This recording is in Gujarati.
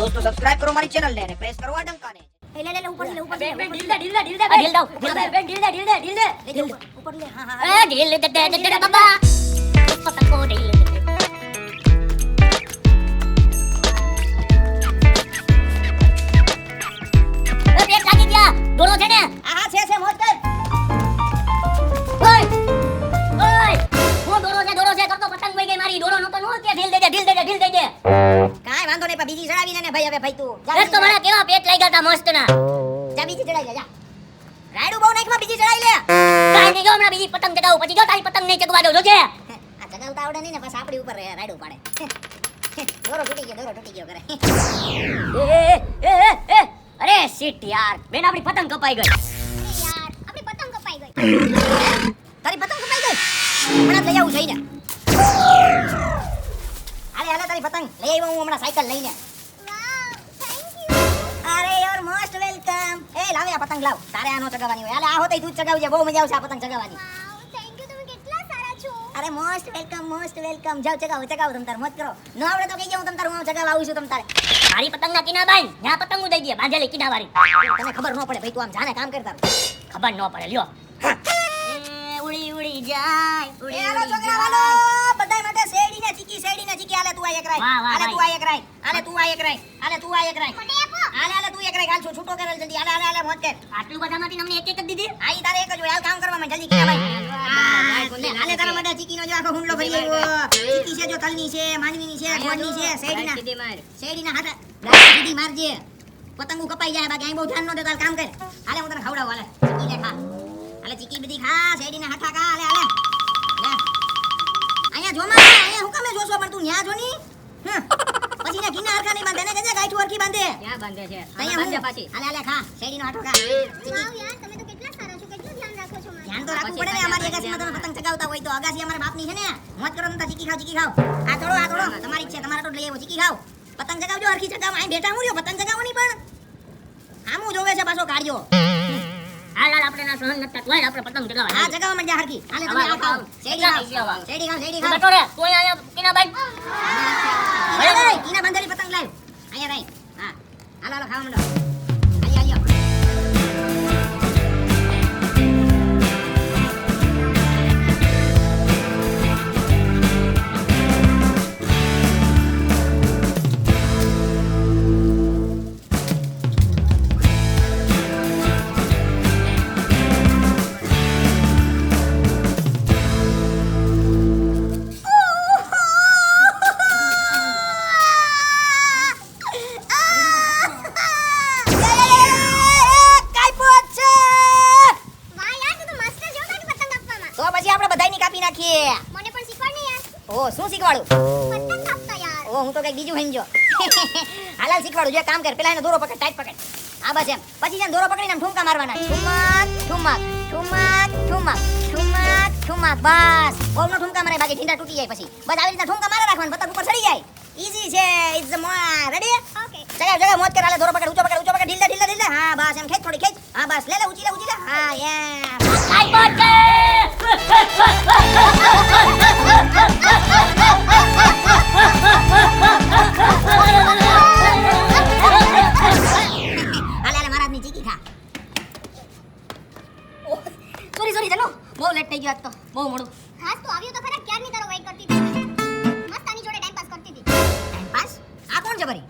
દોસ્તો સબસ્ક્રાઇબ કરો મારી ચેનલ ને અને પ્રેસ કરો આ ડંકાને લે લે લે ઉપર લે ઉપર લે બેન ઉપર ઢીલ. દે ઢીલ દે ઢીલ દે ઢીલ દઉં. બેન ઢીલ દે ઢીલ દે ઢીલ દે. ઉપર લે હા હા એ ઢીલ દે દે દે દે દે બાબા પતંગો ઢીલ દે દે છે ને છે છે મોજ કર ઓય ઓય હું દોરો છે દોરો છે કરતો પતંગ વઈ ગઈ મારી દોરો નતો નો કે ઢીલ દે દે ઢીલ દે દે ઢીલ દે દે પણ બીજી ચડાવી ને ભાઈ હવે ભાઈ તું જા તો મારા કેવા પેટ લાગ્યા તા મસ્ત ના જા બીજી ચડાવી લે જા. રાયડું બહુ નાખમાં બીજી ચડાઈ લે. કાઈ નહીં જો હમણાં બીજી પતંગ ચગાવું પછી જો તારી પતંગ નહીં ચગવા દો જોજે. આ ચગાવતા આવડે નહીં ને બસ આપણી ઉપર રાયડું પાડે. દોરો તૂટી ગયો દોરો તૂટી ગયો કરે એ એ એ એ અરે શિટ યાર. બેન આપણી પતંગ કપાઈ ગઈ. યાર આપણી પતંગ કપાઈ ગઈ. તારી પતંગ કપાઈ ગઈ? હમણાં લઈ આવું જઈને. પતંગ. લઈ આવ્યો હું હમણાં સાયકલ લઈને. અરે યોર મોસ્ટ વેલકમ એ લાવે આ પતંગ લાવ. તારે આનો ચગાવવાની હોય. હાલે આ હોતે તું ચગાવજે. બહુ મજા આવશે આ પતંગ ચગાવવાની. અરે મોસ્ટ વેલકમ મોસ્ટ વેલકમ જાવ ચગાવો ચગાવો તમ તાર. મત કરો. ન આવડે તો કહીજે હું તમ તાર હું ચગાવવા આવું છું તમ તારે. મારી પતંગના કિના બાઈ ન્યા પતંગ ઉડાઈ દે બાંધેલી કિના વાળી તને ખબર ન પડે ભાઈ તું આમ જાને કામ કરતા ખબર ન પડે લ્યો. ઉડી ઉડી જાય ઉડી ઉડી જાય. શેરડી ને ચીકી શેડી ને ચીકી. આલે તું આ એક રાય. વાહ, તું આ એક રાય. આલે તું આ એક રાય. આલે તું આ એક રાય. આલે હાલે તું એક રાય. હાલ છૂટો કરેલ જલ્દી. આલે આલે આલે મોજ કર આટલું બધામાંથી અમને એક એક જ દીધી? આઈ તારે એક જ હોય. હાલ કામ કરવામાં જલ્દી કે ભાઈ. આલે તારા માટે ચીકીનો જો આખો હુંડલો ભરી આવ્યો. ચીકી છે જો તલની છે માંડવીની છે ગોળની છે શેરડીના. શેરડીના હાથા ગાય દીધી મારજે પતંગો કપાઈ જાય બાકી અહીં બહુ ધ્યાન ન દે કામ કર. હાલે હું તને ખવડાવું હાલે. ચીકી લે ખા હાલે ચીકી બધી ખા શેરડીના હાથા ખા હાલે તું ન્યા જો ની? પછી ના ગિના હરખા નહીં બાંધે ને કહેજે ગાયઠું હરખી બાંધે? ક્યાં બાંધે છે? અહીંયા હું હાલે હાલે ખા શેરડીનો આટો ખા. ચીકી. યાર તમે તો કેટલા સારા છો કેટલું ધ્યાન રાખો છો મારું. ધ્યાન તો રાખવું પડે ને અમારી અગાસીમાં તમે પતંગ ચગાવતા હોય તો અગાસી અમારા બાપની છે ને. મોત કરો તમતા ચીકી ખાવ ચીકી ખાવ આ થોડો આ થોડો. તમારી જ છે તમારા તો લઈ આવો ચીકી ખાવ પતંગ ચગાવજો હરખી ચગાવ. અહીં બેઠા હું રહ્યો પતંગ ચગાવો નહીં પણ. આમ જોવે છે પાછો કાઢ્યો. હાલ હાલ આપણે ના સહન નતા હોય આપણે પતંગ ચગાવવા આ માં માંડ્યા હરખી. હાલે તમે આવા, આ શેડી શેરડી શેડી કેટલા પૈસા શેરડી ખાવ શેરડી તું ખાવ બેઠો રે તું અહીંયા કિના બાઈ કીના કિના કીના પતંગ લાવ આયા ભાઈ હા. હાલ હાલ ખાવા માંડો. નાખીએ મને પણ શીખવાડ ને યાર. ઓ શું શીખવાડું? પતંગ કાપતા યાર. ઓ હું તો કઈ બીજું સમજો હાલ હાલ શીખવાડું. જો કામ કર. પેલા એનો દોરો પકડ ટાઈટ પકડ. આ બસ એમ. પછી જેમ દોરો પકડીને ઠુમકા મારવાના. ઠુમક ઠુમક ઠુમક ઠુમક ઠુમક ઠુમક. બસ. ઓલનો ઠુમકા મારે બાકી ઢીંડા તૂટી જાય પછી. બસ આવી રીતના ઠુમકા મારે રાખવાનું. પતંગ ઉપર ચડી જાય. ઈઝી છે. It's ready okay. ચગાવ ચગાવ મોત કર. હાલે દોરો પકડ ઊંચો પકડ ઊંચો પકડ. ઢીલા ઢીલા ઢીલા હા બસ એમ. ખેંચ થોડી ખેંચ. હા બસ. લે લે ઊંચી લે ઊંચી લે. હા યે આઈ બોટ બહુ મોડું. હા તો આવ્યો તો ખરા ક્યારની તારો વેઇટ કરતી હતી? મસ્ત આની જોડે ટાઈમ પાસ કરતી હતી. ટાઈમ પાસ આ કોણ છે ભરી